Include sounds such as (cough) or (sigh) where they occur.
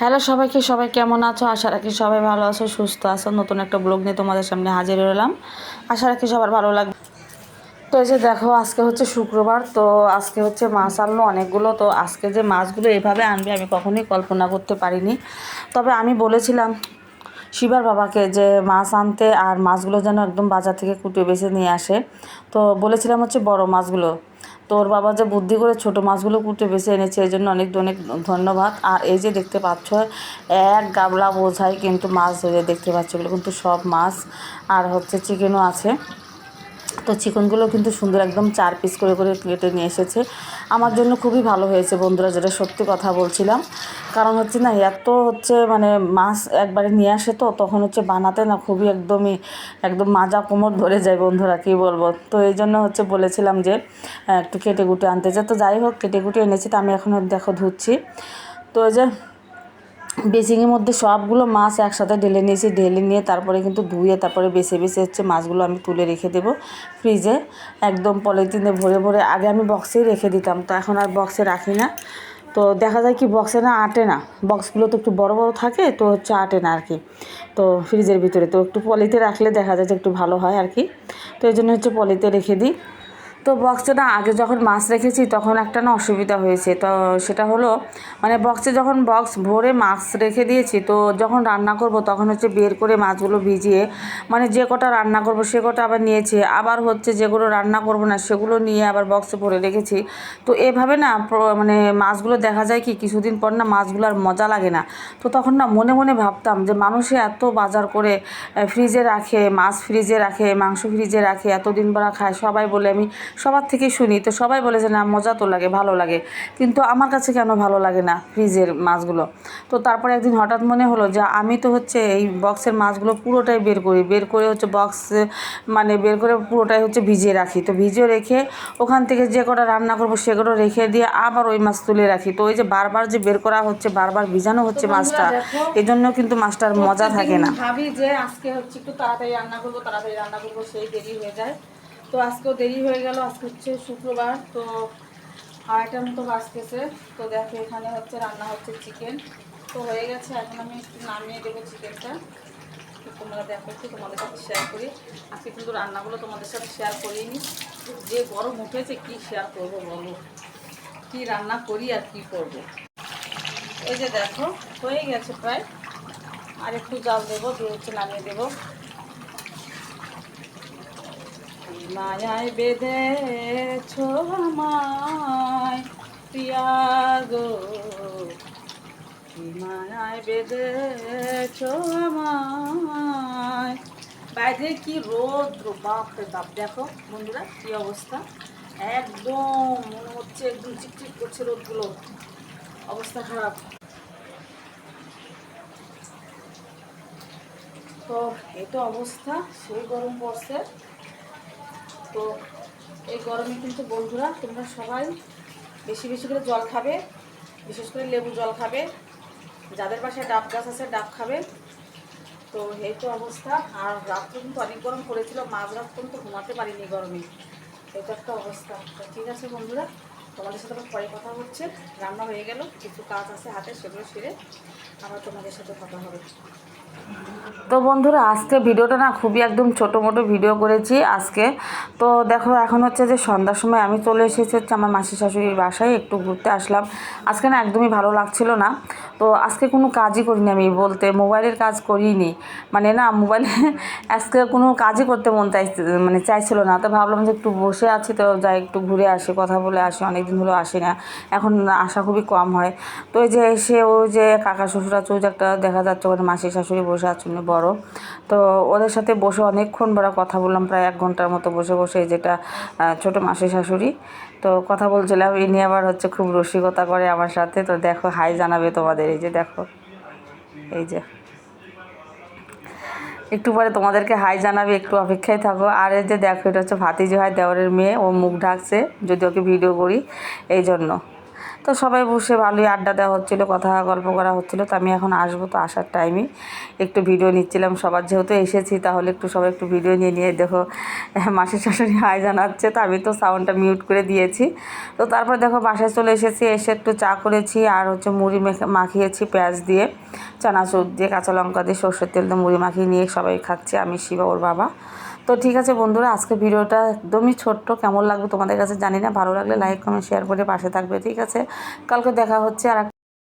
Hello সবাইকে, সবাই কেমন আছো? আশা রাখি সবাই ভালো আছো, সুস্থ আছো। নতুন একটা ব্লগ নিয়ে তোমাদের সামনে হাজির হলাম। আশা রাখি সবার ভালো লাগবে। তো এই যে দেখো, আজকে হচ্ছে শুক্রবার, তো আজকে হচ্ছে মাছ আনলো অনেকগুলো। তো আজকে যে মাছগুলো এভাবে আনবে আমি কখনোই কল্পনা করতে পারিনি। তবে আমি বলেছিলাম শিবার বাবাকে যে মাছ আনতে আর মাছগুলো যেন একদম বাজার থেকে কুটিয়ে বেছে নিয়ে আসে। তো বলেছিলাম হচ্ছে বড় মাছগুলো। তোর বাবা যে বুদ্ধি করে ছোট মাছগুলো কুটে বেছে এনেছে, এই জন্য অনেক অনেক ধন্যবাদ। আর এই যে দেখতে পাচ্ছ, এক গাবলা বোঝাই কিন্তু মাছ ধরে দেখতে পাচ্ছ এগুলো কিন্তু সব মাছ আর হচ্ছে চিকেনও আছে। তো চিকেনগুলো কিন্তু সুন্দর একদম চার পিস করে করে কেটে নিয়ে এসেছে। আমার জন্য খুবই ভালো হয়েছে বন্ধুরা, যেটা সত্যি কথা বলছিলাম। কারণ হচ্ছে না, এত হচ্ছে মানে মাছ একবারে নিয়ে আসে তো, তখন হচ্ছে বানাতে না খুবই একদমই, একদম মাজা কোমর ধরে যায় বন্ধুরা, কী বলব? তো এই জন্য হচ্ছে বলেছিলাম যে একটু কেটে কুটে আনতে। যে তো যাই হোক কেটে কুটে এনেছি, তো আমি এখন দেখো ধুচ্ছি। তো যে বেসিংয়ের মধ্যে সবগুলো মাছ একসাথে ঢেলে নিয়েছি, ঢেলে নিয়ে তারপরে কিন্তু ধুয়ে তারপরে বেছে বেছে হচ্ছে মাছগুলো আমি তুলে রেখে দেবো ফ্রিজে। একদম পলিথিনে ভরে ভরে আগে আমি বক্সেই রেখে দিতাম, তো এখন আর বক্সে রাখি না। তো দেখা যায় কি বক্সে না আটে না, বক্সগুলো তো একটু বড় বড় থাকে তো হচ্ছে আটে না আর কি তো ফ্রিজের ভিতরে তো একটু পলিতে রাখলে দেখা যায় যে একটু ভালো হয় আর কি তো এই জন্য হচ্ছে পলিতে রেখে দিই। তো বক্সে না, আগে যখন মাছ রেখেছি তখন একটা না অসুবিধা হয়েছে। তো সেটা হলো মানে বক্সে যখন বক্স ভরে মাছ রেখে দিয়েছি, তো যখন রান্না করব তখন হচ্ছে বের করে মাছগুলো ভিজিয়ে মানে যে কটা রান্না করব সে কটা আবার নিয়েছি। আবার হচ্ছে যেগুলো রান্না করব না সেগুলো নিয়ে আবার বক্সে ভরে রেখেছি। তো এভাবে না মানে মাছগুলো দেখা যায় কি, কিছুদিন পর না মাছগুলো আর মজা লাগে না। তো তখন না মনে মনে ভাবতাম যে মানুষে এত বাজার করে ফ্রিজে রাখে মাছ ফ্রিজে রাখে, মাংস ফ্রিজে রাখে, এতদিন পরা খায়। সবাই বলে আমি সবার থেকে শুনি। তো সবাই বলে যে না মজা তো লাগে ভালো লাগে। কিন্তু আমার কাছে কেন ভালো লাগে না ফ্রিজের মাছগুলো? তো তারপরে একদিন হঠাৎ মনে হলো যে আমি তো হচ্ছে এই বক্সের মাছগুলো পুরোটাই বের করি। বের করে হচ্ছে বক্স মানে বের করে পুরোটাই হচ্ছে ভিজিয়ে রাখি। তো ভিজিয়ে রেখে ওখান থেকে যে কটা রান্না করব সেগুলো রেখে দিয়ে আবার ওই মাছ তুলে রাখি। তো ওই যে বারবার যে বের করা হচ্ছে বারবার ভিজানো হচ্ছে মাছটা এই জন্য কিন্তু মাছটার মজা থাকে না। ভাবি যে আজকে হচ্ছে একটু তাড়াতাড়ি রান্না করব তাড়াতাড়ি রান্না করব সেই দেরি হয়ে যায়। তো আজকেও দেরি হয়ে গেল, আজকে হচ্ছে শুক্রবার, তো আড়াইটার মতো বাজতেছে। তো দেখো এখানে হচ্ছে রান্না হচ্ছে চিকেন তো হয়ে গেছে, এখন আমি একটু নামিয়ে দেবো চিকেনটা তোমরা দেখো একটু, তোমাদের সাথে শেয়ার করি। আজকে কিন্তু রান্নাগুলো তোমাদের সাথে শেয়ার করিনি। যে গরম উঠেছে, কি শেয়ার করব বলো? কি রান্না করি আর কি করব? এই যে দেখো, হয়ে গেছে প্রায়। আর একটু জাল দেবো, দিয়ে হচ্ছে নামিয়ে দেবো। মায়ায় বেঁধেছ আমায়। প্রিয়া গো মায়ায় বেঁধেছ আমায়। বাইরে কি রোদ বাপরে বাপ দেখো বন্ধুরা কি অবস্থা। একদম মনে হচ্ছে একদম চিকচিক করছে রোদগুলো। অবস্থা খারাপ। তো এই তো অবস্থা, সেই গরম পড়ছে। তো এই গরমে কিন্তু বন্ধুরা তোমরা সবাই বেশি বেশি করে জল খাবে, বিশেষ করে লেবু জল খাবে। যাদের বাসায় ডাব গাছ আছে, ডাব খাবে। তো এই তো অবস্থা। আর রাত্রে কিন্তু অনেক গরম পড়েছিল, মাঝ রাত পর্যন্ত ঘুমাতে পারিনি গরমে। এটা একটা অবস্থা। তো ঠিক আছে বন্ধুরা। তোমাদের সাথে পরে কথা হচ্ছে। রান্না হয়ে গেল, কিছু কাজ আছে হাতে, সেগুলো সেরে আবার তোমাদের সাথে কথা হবে। তো বন্ধুরা, আজকে ভিডিওটা না খুবই একদম ছোটো মোটো ভিডিও করেছি আজকে। তো দেখো, এখন হচ্ছে যে সন্ধ্যার সময় আমি চলে এসেছি হচ্ছে আমার মাসি শাশুড়ির বাসায়, একটু ঘুরতে আসলাম। আজকে না একদমই ভালো লাগছিল না। তো আজকে কোনো কাজই করিনি আমি বলতে, মোবাইলের কাজ করিনি। মানে না, মোবাইলে (laughs) আজকে কোনো কাজই করতে মন চাই মানে চাইছিল না। তো ভাবলাম যে একটু বসে আছি, তো যাই, একটু ঘুরে আসি, কথা বলে আসি অনেকদিন হলো আসি না। এখন আসা খুবই কম হয়। তো ওই যে এসে ও যে কাকা শ্বশুর আছে ওই যে একটা দেখা যাচ্ছে ওখানে মাসি শাশুড়ি বসে আছে, উনি বড়। তো ওদের সাথে বসে অনেকক্ষণ বড় কথা বললাম, প্রায় এক ঘণ্টার মতো বসে বসে যেটা ছোট মাসি শাশুড়ি। তো কথা বলছিলাম, ইনি আবার হচ্ছে খুব রসিকতা করে আমার সাথে। তো দেখো, হাই জানাবে তোমাদের, এই যে দেখো। এই যে। একটু পরে তোমাদেরকে হাই জানাবে, একটু অপেক্ষায় থাকো। আর এই যে দেখো, এটা হচ্ছে ভাতিজি হয় দেওয়ারের মেয়ে, ও মুখ ঢাকছে, যদি ওকে ভিডিও করি এই জন্য তো সবাই বসে ভালোই আড্ডা দেওয়া হচ্ছিল, কথা গল্প করা হচ্ছিল, তো আমি এখন আসব তো আসার টাইমে একটু ভিডিও নিচ্ছিলাম, সবার যেহেতু এসেছি, তাহলে একটু সবাই একটু ভিডিও নিয়ে নিয়ে দেখো, মাসির শাশুড়ি হাই জানাচ্ছে তো আমি তো সাউন্ডটা মিউট করে দিয়েছি। তো তারপর দেখো বাসায় চলে এসেছি, এসে একটু চা করেছি, আর হচ্ছে মুড়ি মেখে, মাখিয়েছি পেঁয়াজ দিয়ে, চানাচুর দিয়ে, কাঁচা লঙ্কা দিয়ে, সর্ষের তেল দিয়ে মুড়ি মাখিয়ে নিয়ে সবাই খাচ্ছে, আমি শিবা, ওর বাবা। তো ঠিক আছে বন্ধুরা আজকে ভিডিওটা একদমই ছোট্ট, কেমন লাগবে তোমাদের কাছে জানি না, ভালো লাগলে লাইক কমেন্ট শেয়ার করে পাশে থাকবে, ঠিক আছে? কালকে দেখা হচ্ছে আর